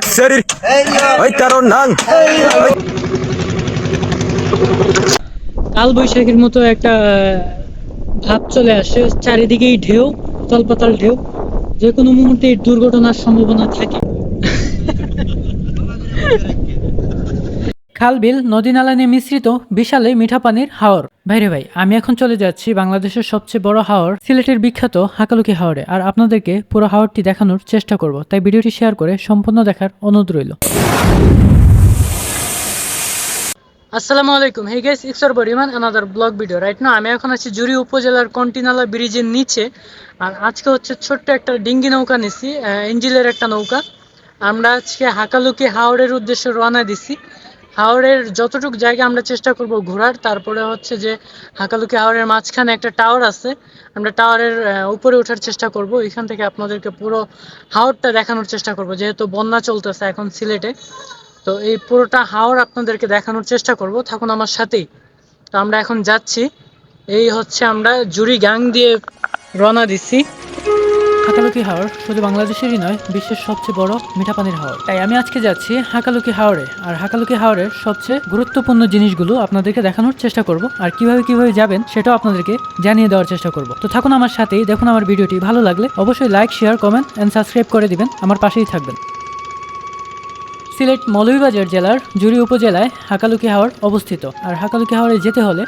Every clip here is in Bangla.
Akseri. Oy taron nang. কাল বৈশাখীর মতো একটা ভাব চলে আসে চারিদিকেই ঢেউ তলপাতাল ঢেউ যে কোনো মুহূর্তে দুর্ঘটনার সম্ভাবনা থাকে খাল বিল, নদী নালা নিয়ে মিশ্রিত বিশাল এই মিঠা পানির হাওর। ভাইরে ভাই, আমি এখন চলে যাচ্ছি বাংলাদেশের সবচেয়ে বড় হাওর, সিলেটের বিখ্যাত হাকালুকি হাওরে। আর আপনাদেরকে পুরো হাওরটি দেখানোর চেষ্টা করব, তাই ভিডিওটি শেয়ার করে সম্পূর্ণ দেখার অনুরোধ রইল। আসসালামু আলাইকুম। হে গাইস ইটস বডিমান অ্যানাদার ব্লগ ভিডিও রাইট না আমি এখন আছি জুরি উপজেলার কন্টিনালা ব্রিজের নিচে। আর আজকে হচ্ছে ছোট্ট একটা ডিঙ্গি নৌকা নিছি এঞ্জিলের একটা নৌকা। আমরা আজকে হাকালুকি হাওড়ের উদ্দেশ্যে রওনা দিছি। হাওড়ের যতটুকু জায়গা আমরা চেষ্টা করব ঘোরার, তারপরে হচ্ছে যে হাকালুকি হাওড়ের মাঝখানে একটা টাওয়ার আছে, আমরা টাওয়ারের উপরে ওঠার চেষ্টা করব। এখান থেকে আপনাদেরকে পুরো হাওড়টা দেখানোর চেষ্টা করব, যেহেতু বন্যা চলতেছে এখন সিলেটে। তো এই পুরোটা হাওর আপনাদেরকে দেখানোর চেষ্টা করব, থাকুন আমার সাথেই। তো আমরা এখন যাচ্ছি, এই হচ্ছে আমরা জুরি গ্যাং দিয়ে রওনা দিচ্ছি হাকালুকি হাওড় শুধু বাংলাদেশেরই নয়, বিশ্বের সবচেয়ে বড় মিঠা পানির হাওর। তাই আমি আজকে যাচ্ছি হাকালুকি হাওরে। আর হাকালুকি হাওরের সবচেয়ে গুরুত্বপূর্ণ জিনিসগুলো আপনাদেরকে দেখানোর চেষ্টা করব আর কীভাবে কীভাবে যাবেন সেটাও আপনাদেরকে জানিয়ে দেওয়ার চেষ্টা করব। তো থাকুন আমার সাথেই, দেখুন আমার ভিডিওটি ভালো লাগলে অবশ্যই like share comment and subscribe করে দিবেন। আমার পাশেই থাকবেন। সিলেট মৌলভীবাজার জেলার জুরি উপজেলায় হাকালুকি হাওর অবস্থিত। আর হাকালুকি হাওরে যেতে হলে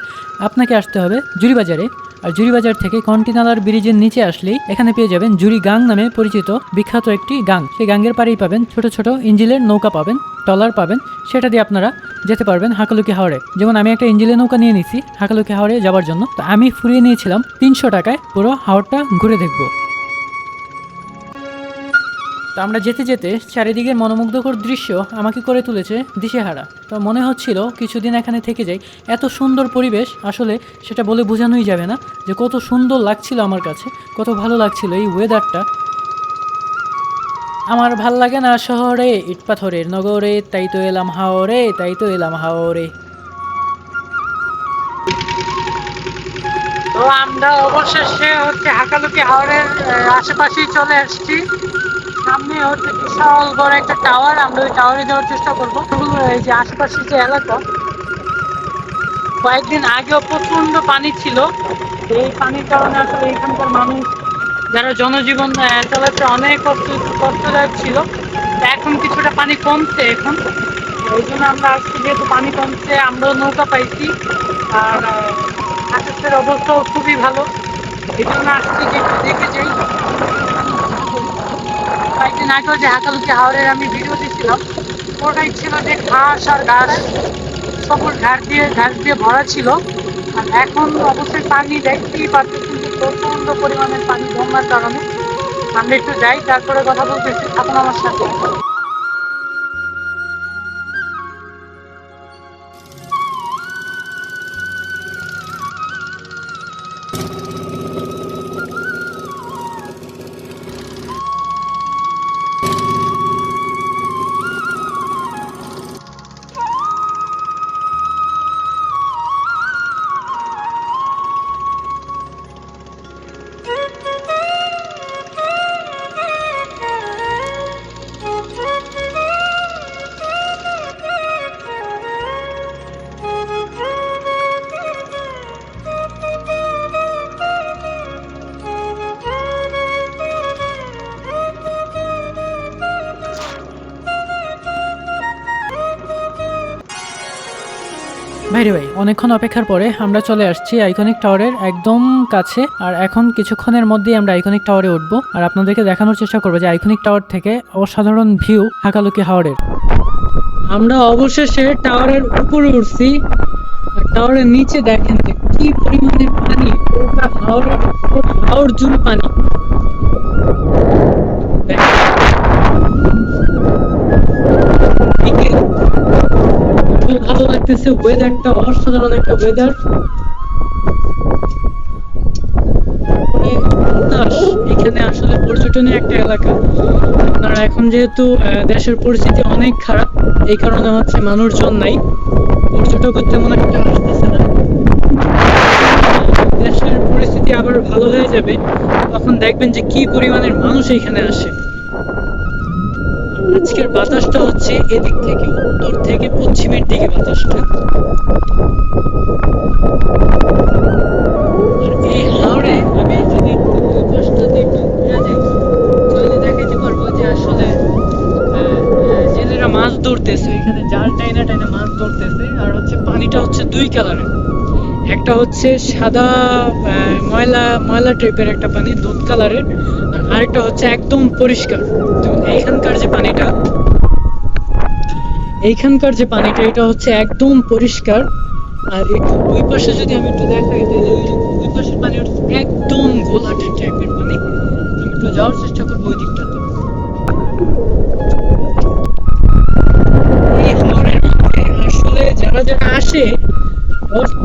আপনাকে আসতে হবে জুরিবাজারে আর জুরিবাজার থেকে কন্টিনালার ব্রিজের নিচে আসলেই এখানে পেয়ে যাবেন জুরি গাং নামে পরিচিত বিখ্যাত একটি গাং। সেই গাঙ্গের পাড়েই পাবেন ছোট ছোট ইঞ্জিলের নৌকা পাবেন টলার পাবেন। সেটা দিয়ে আপনারা যেতে পারবেন হাকালুকি হাওড়ে যেমন আমি একটা ইঞ্জিলের নৌকা নিয়ে নিছি হাকালুকি হাওড়ে যাওয়ার জন্য। তো আমি ফুরিয়ে নিয়েছিলাম তিনশো টাকায় পুরো হাওড়টা ঘুরে দেখব। তো আমরা যেতে যেতে চারিদিকের মনোমুগ্ধকর দৃশ্য আমাকে করে তুলেছে দিশেহারা। তো মনে হচ্ছিল কিছুদিন এখানে থেকে যাই। এত সুন্দর পরিবেশ, আসলে সেটা বলে বোঝানোই যাবে না যে কত সুন্দর লাগছিল আমার কাছে, কত ভালো লাগছিল এই ওয়েদারটা আমার ভালো লাগে না শহরে, ইট পাথরের নগরে, তাই তো এলাম হাওরে, তাই তো এলাম হাওরে। তো আমরা অবশেষে হচ্ছে হাকালুকি হাওড়ের আশেপাশেই চলে এসেছি। সামনে হচ্ছে বিশাল বড় একটা টাওয়ার আমরা ওই টাওয়ারে যাওয়ার চেষ্টা করব। এই যে আশেপাশের যে এলাকা, কয়েকদিন আগেও প্রচণ্ড পানি ছিল। এই পানির কারণে আসলে এখানকার মানুষ, যারা জনজীবন চালাতে অনেক কষ্ট, কষ্টদায়ক ছিল এখন কিছুটা পানি কমছে এখন। ওই জন্য আমরা আজকে যেহেতু পানি কমছে, আমরাও নৌকা পাইছি। আর আকাশের অবস্থাও খুবই ভালো। এই জন্য আসছি যে একটু দেখে যাই। কয়েকদিন আগেও যে হাকালুকি হাওড়ের আমি ভিডিও দিচ্ছিলাম ওটাই ছিল যে ঘাস আর ঘাস, সবুজ ঘাস দিয়ে ঘাস দিয়ে ভরা ছিল। আর এখন অবশ্যই পানি দেখতেই পাচ্ছি কিন্তু প্রচণ্ড পরিমাণের পানি বন্যার কারণে। আমি একটু যাই, তারপরে কথা বলতেছি, থাকুন আমার সাথে। অনেকক্ষণ অপেক্ষার পরে আমরা চলে আসছি আইকনিক টাওয়ারের একদম কাছে, আর এখন কিছুক্ষণের মধ্যেই আমরা আইকনিক টাওয়ারে উঠবো। আর আপনাদেরকে দেখানোর চেষ্টা করব যে আইকনিক টাওয়ার থেকে অসাধারণ ভিউ হাকালুকি হাওড়ের আমরা অবশেষে টাওয়ারের উপরে উঠছি। টাওয়ারের নিচে দেখেন কি পরিমাণের পানি হাওড়ের হাওড় জুড়ে পানি। লাগতেছে ওয়েদারটা অসাধারণ একটা ওয়েদার এখানে আসলে পর্যটনের একটা এলাকা। আপনারা এখন যেহেতু দেশের পরিস্থিতি অনেক খারাপ, এই কারণে হচ্ছে মানুষজন নাই। পর্যটক তেমন একটা আসতেছে না। দেশের পরিস্থিতি আবার ভালো হয়ে যাবে। তখন দেখবেন যে কি পরিমাণের মানুষ এখানে আসে। আজকের বাতাসটা হচ্ছে এদিক থেকে উত্তর থেকে পশ্চিমের দিকে বাতাসটা। যে মাছ ধরতেছে, এখানে জাল টাইনা টাইনা মাছ ধরতেছে, আর হচ্ছে পানিটা হচ্ছে দুই কালারের। একটা হচ্ছে সাদা ময়লা ময়লা টাইপের একটা পানি, দুধ কালারের আর আরেকটা হচ্ছে একদম পরিষ্কার। এইখানকার যে পানিটা, এইখানকার যে পানিটা, এটা হচ্ছে একদম পরিষ্কার। আর একটু ওই পাশে যদি আমি একটু দেখাই, তাহলে ওই যে ওই পাশের পানি একদম ঘোলাটে টাইপের পানি। আমি একটু যাওয়ার চেষ্টা করব ওই যারা আসে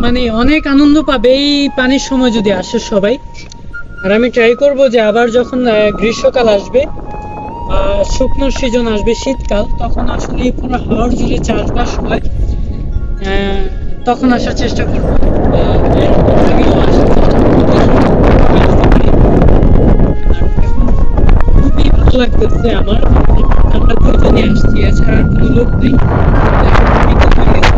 মানে অনেক আনন্দ পাবে এই পানির সময় যদি আসে সবাই। আর আমি ট্রাই করব যে আবার যখন গ্রীষ্মকাল আসবে শুকনো সিজন আসবে শীতকাল, তখন আসলে পুরো হাওড় জুড়ে চাষবাস হয়। তখন আসার চেষ্টা করব। খুবই ভালো লাগতেছে আমার। আমরা দুজনে আসছি, এছাড়া কোনো লোক নেই আমি তো চলে গেছি।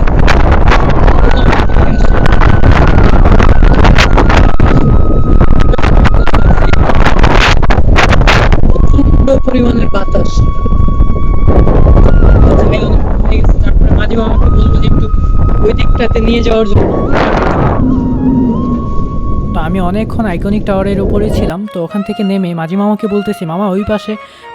প্রচণ্ড পরিমাণের বাতাস। তারপরে মাঝে আমাকে বলব যে একটু ওই দিকটাতে নিয়ে যাওয়ার জন্য। আমি অনেকক্ষণ আইকনিক টাওয়ারের উপরে ছিলাম, তো ওখান থেকে নেমে মাঝি মামাকে বলতেছি, মামা, ওই পাশে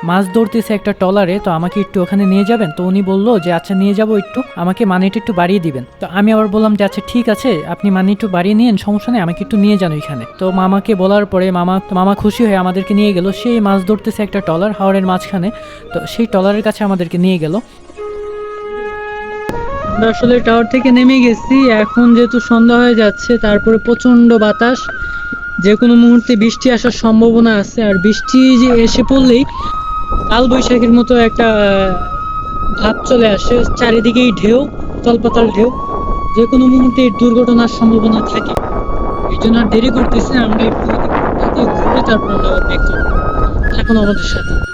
মাছ ধরতেছে একটা টলারে তো আমাকে একটু ওখানে নিয়ে যাবেন? তো উনি বলল যে আচ্ছা নিয়ে যাব একটু, আমাকে মানিটা একটু বাড়িয়ে দিবেন। তো আমি আবার বললাম যে আচ্ছা ঠিক আছে, আপনি মানি একটু বাড়িয়ে নিন সমস্যা নেই, আমাকে একটু নিয়ে যান ওইখানে। তো মামাকে বলার পরে মামা মামা খুশি হয়ে আমাদেরকে নিয়ে গেল, সেই মাছ ধরতেছে একটা টলার হাওড়ের মাঝখানে, তো সেই টলারের কাছে আমাদেরকে নিয়ে গেল। আমরা আসলে টাওয়ার থেকে নেমে গেছি, এখন যেহেতু সন্ধ্যা হয়ে যাচ্ছে, তারপরে প্রচণ্ড বাতাস যে কোনো মুহূর্তে বৃষ্টি আসার সম্ভাবনা আছে, আর বৃষ্টি যে এসে পড়লেই কাল বৈশাখীর মতো একটা ভাব চলে আসে। চারিদিকেই ঢেউ তলপাতাল ঢেউ। যে কোনো মুহূর্তে দুর্ঘটনার সম্ভাবনা থাকে। এই জন্য আর দেরি করতেছে আমরা একটু তারপর আমরা দেখতে থাকুন আমাদের সাথে।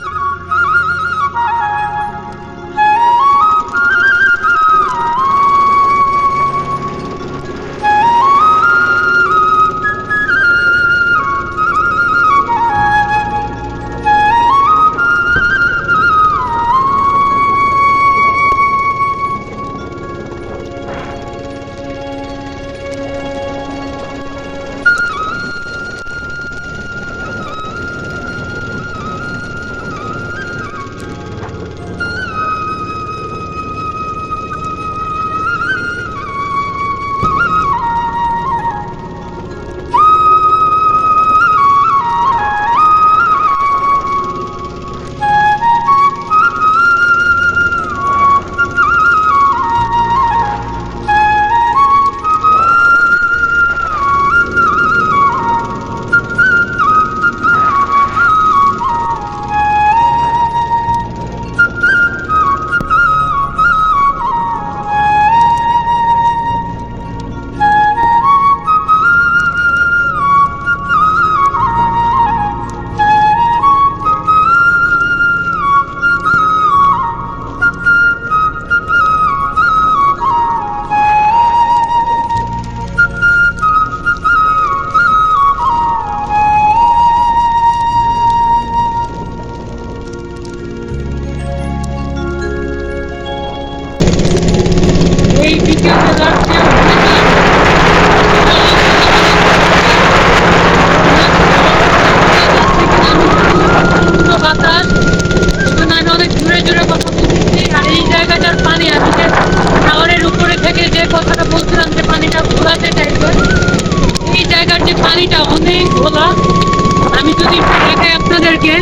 পানিটা অনেক ঘোলা আমি যদি দেখাই আপনাদেরকে।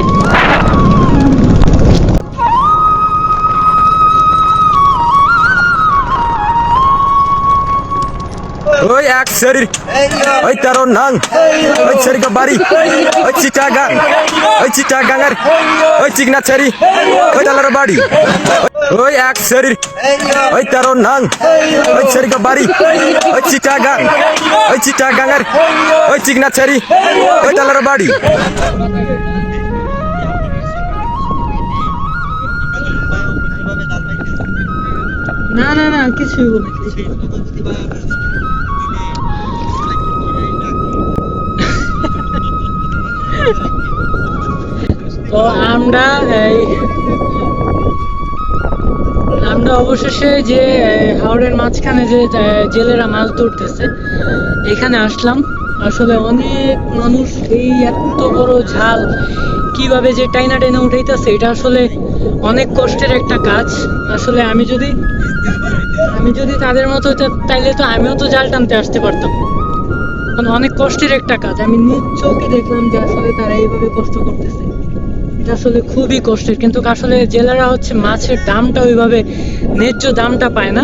ওই এক শরীর ওই তেরো নাং, ওই শরীর বাড়ি, ওই চিটাগাং, ওই চিটাগাঙের, ওই চিকনাছড়ি ওই তালার বাড়ি, ওই এক শরীর ওই তেরো ওই শরীর বাড়ি, ওই চিটাগাং, ওই চিটাগাঙের, ওই চিকনাছড়ি ওই তালার বাড়ি। না না না বলি তো আমরা এই আমরা অবশেষে যে হাওড়ের মাঝখানে যে জেলেরা মাছ ধরতেছে, এখানে আসলাম। আসলে অনেক মানুষ এই এত বড় ঝাল কীভাবে যে টাইনা টাইনা উঠাইতেছে, এটা আসলে অনেক কষ্টের একটা কাজ। আসলে আমি যদি আমি যদি তাদের মতো তাইলে তো আমিও তো জাল টানতে আসতে পারতাম। মানে অনেক কষ্টের একটা কাজ। আমি নিজ চোখে দেখলাম যে আসলে তারা এইভাবে কষ্ট করতেছে। এটা আসলে খুবই কষ্টের। কিন্তু আসলে জেলেরা হচ্ছে মাছের দামটা ওইভাবে ন্যায্য দামটা পায় না।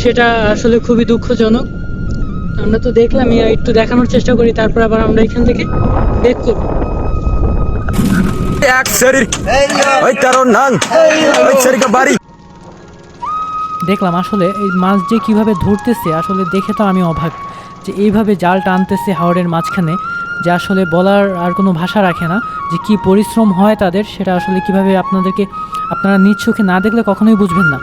সেটা আসলে খুবই দুঃখজনক। আমরা তো দেখলাম একটু দেখানোর চেষ্টা করি তারপর আবার আমরা এখান থেকে বেক করব। এক শরীর। ওই তেরো নাং। ওই শরীর বাড়ি। দেখলাম আসলে এই মাছ যে কীভাবে ধরতেছে আসলে দেখে তো আমি অবাক যে এইভাবে জাল টানতেছে হাওড়ের মাঝখানে। যে আসলে বলার আর কোনো ভাষা রাখে না, যে কি পরিশ্রম হয় তাদের, সেটা আসলে কীভাবে আপনাদেরকে, আপনারা নিজ চোখে না দেখলে কখনোই বুঝবেন না।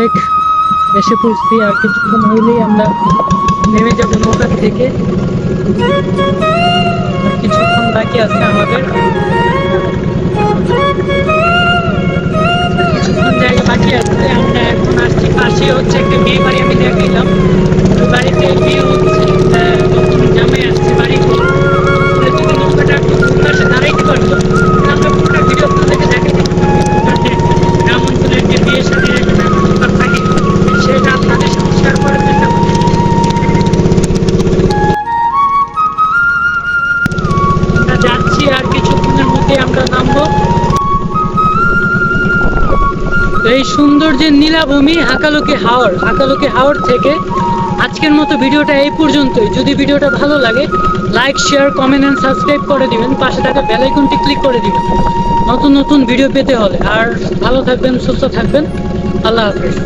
অর্ধেক এসে পড়ছি আর কিছুক্ষণ হইলেই আমরা নেমে যাব নৌকার থেকে কিছুক্ষণ বাকি আছে আমাদের। কিছুক্ষণ জায়গা বাকি আছে, আমরা এখন আসছি পাশে হচ্ছে একটা বিয়ে বাড়ি, আমি দেখাইলাম। ওই বাড়িতে বিয়ে হচ্ছে নতুন জামাই আসছে বাড়িতে। যদি নৌকাটা একটু পাশে দাঁড়াইতে পারতো সুন্দর যে নীলাভূমি আকালোকে হাওর আকালোকে হাওর থেকে আজকের মতো ভিডিওটা এই পর্যন্তই। যদি ভিডিওটা ভালো লাগে like share comment and subscribe করে দিবেন। পাশে থাকা বেলাইকনটি ক্লিক করে দিবেন। নতুন নতুন ভিডিও পেতে হলে। আর ভালো থাকবেন, সুস্থ থাকবেন। আল্লাহ হাফেজ।